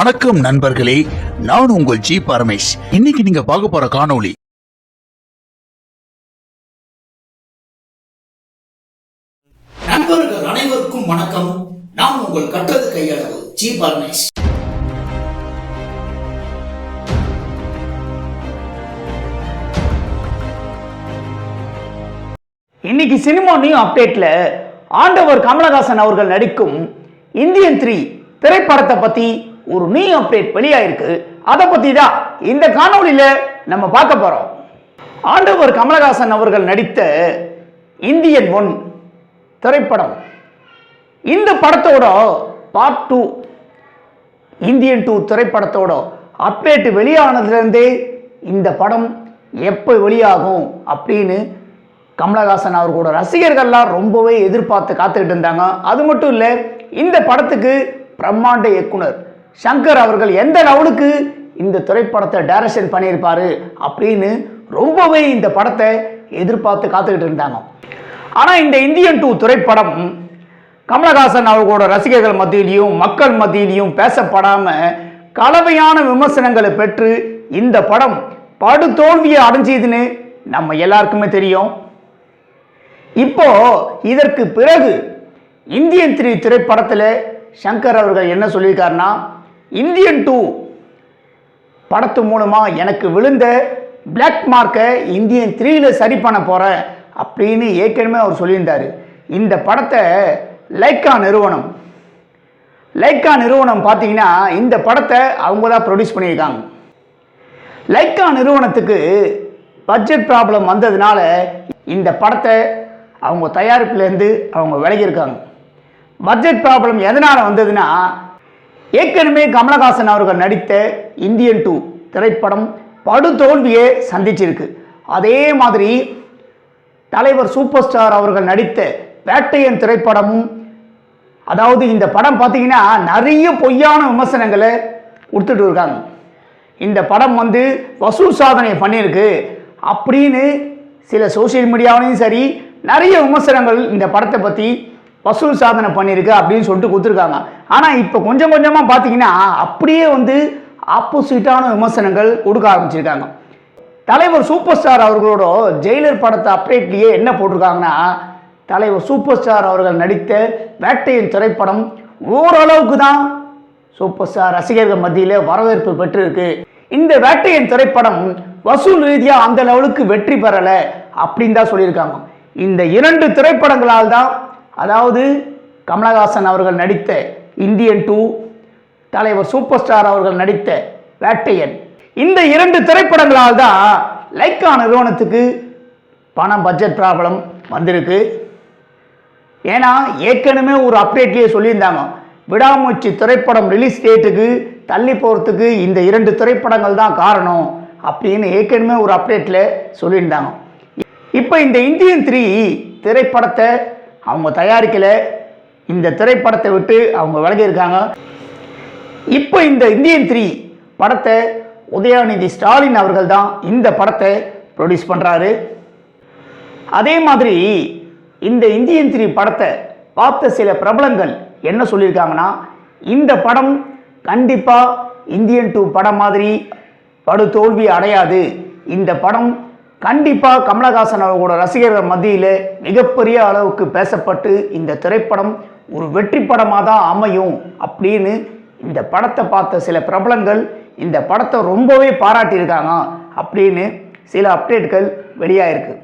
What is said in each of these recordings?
வணக்கம் நண்பர்களே நான் உங்கள் ஜி பரமேஷ். இன்னைக்கு நீங்க பார்க்க போற காணொளி நண்பர்கள் அனைவருக்கும் வணக்கம். நான் உங்கள் கற்றது கையளவு ஜி பரமேஷ். இன்னைக்கு சினிமா நியூ அப்டேட்ல ஆண்டவர் கமலஹாசன் அவர்கள் நடிக்கும் இந்தியன் த்ரீ திரைப்படத்தை பத்தி ஒரு நியூ அப்டேட் வெளியாயிருக்கு. அதை பத்தி தான் இந்த காணொளியில நம்ம பார்க்க போறோம். ஆண்டவர் கமலஹாசன் அவர்கள் நடித்த இந்தியன் ஒன் திரைப்படம். இந்த படத்தோட பார்ட் டூ இந்தியன் டூ திரைப்படத்தோட அப்டேட் வெளியானதுலேருந்தே இந்த படம் எப்போ வெளியாகும் அப்படின்னு கமலஹாசன் அவர்களோட ரசிகர்கள்லாம் ரொம்பவே எதிர்பார்த்து காத்துக்கிட்டு இருந்தாங்க. அது மட்டும் இல்லை இந்த படத்துக்கு பிரம்மாண்ட இயக்குனர் சங்கர் அவர்கள் எந்த லெவலுக்கு இந்த திரைப்படத்தை டைரக்ஷன் பண்ணியிருப்பாரு அப்படின்னு ரொம்பவே இந்த படத்தை எதிர்பார்த்து காத்துக்கிட்டு இருந்தாங்க. ஆனால் இந்த இந்தியன் டூ திரைப்படம் கமலஹாசன் அவர்களோட ரசிகர்கள் மத்தியிலையும் மக்கள் மத்தியிலையும் பேசப்படாமல் கலவையான விமர்சனங்களை பெற்று இந்த படம் படு தோல்வியை அடைஞ்சதுன்னு நம்ம எல்லாருக்குமே தெரியும். இப்போ இதற்கு பிறகு இந்தியன் த்ரீ திரைப்படத்தில் சங்கர் அவர்கள் என்ன சொல்லியிருக்காருன்னா இந்தியன் டூ படத்து மூலமாக எனக்கு விழுந்த பிளாக் மார்க்கை இந்தியன் த்ரீயில் சரி பண்ண போகிறேன் அப்படின்னு ஏற்கனவே அவர் சொல்லியிருந்தார். இந்த படத்தை லைக்கா நிறுவனம் லைக்கா நிறுவனம் பார்த்தீங்கன்னா இந்த படத்தை அவங்க தான் ப்ரொடியூஸ் பண்ணியிருக்காங்க. லைக்கா நிறுவனத்துக்கு பட்ஜெட் ப்ராப்ளம் வந்ததுனால இந்த படத்தை அவங்க தயாரிப்புலேருந்து அவங்க விலகியிருக்காங்க. பட்ஜெட் ப்ராப்ளம் எதனால் வந்ததுன்னா ஏற்கனவே கமலஹாசன் அவர்கள் நடித்த இந்தியன் டூ திரைப்படம் படுதோல்வியை சந்திச்சிருக்கு. அதே மாதிரி தலைவர் சூப்பர் ஸ்டார் அவர்கள் நடித்த பேட்டையன் திரைப்படமும் அதாவது இந்த படம் பார்த்தீங்கன்னா நிறைய பொய்யான விமர்சனங்களை கொடுத்துட்டு இருக்காங்க. இந்த படம் வந்து வசூல் சாதனை பண்ணியிருக்கு. அப்படின்னு சில சோஷியல் மீடியாவிலையும் சரி நிறைய விமர்சனங்கள் இந்த படத்தை பற்றி வசூல் சாதனை பண்ணியிருக்கு அப்படின்னு சொல்லிட்டு கொடுத்துருக்காங்க. ஆனால் இப்போ கொஞ்சம் கொஞ்சமாக பார்த்தீங்கன்னா அப்படியே வந்து ஆப்போசிட்டான விமர்சனங்கள் கொடுக்க ஆரம்பிச்சிருக்காங்க. தலைவர் சூப்பர் ஸ்டார் அவர்களோட ஜெயிலர் படத்தை அப்டேட்லேயே என்ன போட்டிருக்காங்கன்னா தலைவர் சூப்பர் ஸ்டார் அவர்கள் நடித்த வேட்டையின் திரைப்படம் ஓரளவுக்கு தான் சூப்பர் ஸ்டார் ரசிகர்கள் மத்தியில் வரவேற்பு பெற்றிருக்கு. இந்த வேட்டையின் திரைப்படம் வசூல் ரீதியாக அந்த லெவலுக்கு வெற்றி பெறலை அப்படின்னு தான் சொல்லியிருக்காங்க. இந்த இரண்டு திரைப்படங்களால் தான் அதாவது கமலஹாசன் அவர்கள் நடித்த இந்தியன் டூ தலைவர் சூப்பர் ஸ்டார் அவர்கள் நடித்த வேட்டையன். இந்த இரண்டு திரைப்படங்களால் தான் லைக்கா நிறுவனத்துக்கு பணம் பட்ஜெட் ப்ராப்ளம் வந்திருக்கு. ஏன்னா ஏற்கனவே ஒரு அப்டேட்லேயே சொல்லியிருந்தாங்க. விடாமூச்சி திரைப்படம் ரிலீஸ் டேட்டுக்கு தள்ளி போகிறதுக்கு இந்த இரண்டு திரைப்படங்கள் தான் காரணம் அப்படின்னு ஏற்கனவே ஒரு அப்டேட்டில் சொல்லியிருந்தாங்க. இப்போ இந்த இந்தியன் த்ரீ திரைப்படத்தை அவங்க தயாரிக்கலை. இந்த திரைப்படத்தை விட்டு அவங்க விலகியிருக்காங்க. இப்போ இந்த இந்தியன் த்ரீ படத்தை உதயாநிதி ஸ்டாலின் அவர்கள் தான் இந்த படத்தை ப்ரொடியூஸ் பண்ணுறாரு அதே மாதிரி இந்த இந்தியன் த்ரீ படத்தை பார்த்த சில பிரபலங்கள் என்ன சொல்லியிருக்காங்கன்னா இந்த படம் கண்டிப்பாக இந்தியன் டூ படம் மாதிரி படு தோல்வி அடையாது. இந்த படம் கண்டிப்பாக கமலஹாசன் அவர்களோட ரசிகர்கள் மத்தியில் மிகப்பெரிய அளவுக்கு பேசப்பட்டு இந்த திரைப்படம் ஒரு வெற்றி படமாக தான் அமையும் அப்படின்னு இந்த படத்தை பார்த்த சில பிரபலங்கள் இந்த படத்தை ரொம்பவே பாராட்டியிருக்காங்க அப்படின்னு சில அப்டேட்கள் வெளியாயிருக்கு.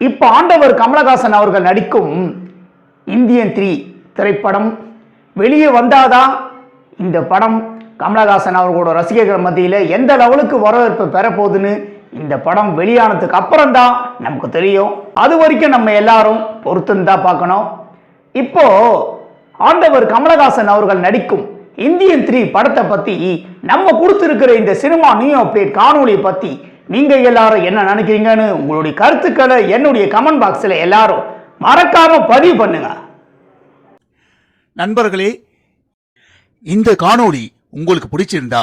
இப்போ ஆண்டவர் கமலஹாசன் அவர்கள் நடிக்கும் இந்தியன் த்ரீ திரைப்படம் வெளியே வந்தாதான் இந்த படம் கமலஹாசன் அவர்களோட ரசிகர்கள் மத்தியில் எந்த லெவலுக்கு வரவேற்பு பெறப்போகுதுன்னு இந்த படம் வெளியானதுக்கு அப்புறம் தான் நமக்கு தெரியும். அது வரைக்கும் நம்ம எல்லாரும் பொறுத்துன்னு தான் பார்க்கணும். இப்போ ஆண்டவர் கமலஹாசன் அவர்கள் நடிக்கும் இந்தியன் த்ரீ படத்தை பற்றி நம்ம கொடுத்துருக்கிற இந்த சினிமா நியூ அப்டேட் காணொளியை பற்றி நீங்கள் எல்லாரும் என்ன நினைக்கிறீங்கன்னு உங்களுடைய கருத்துக்களை என்னுடைய கமெண்ட் பாக்ஸில் எல்லாரும் மறக்காம பதிவு பண்ணுங்க. நண்பர்களே இந்த காணொளி உங்களுக்கு பிடிச்சிருந்தா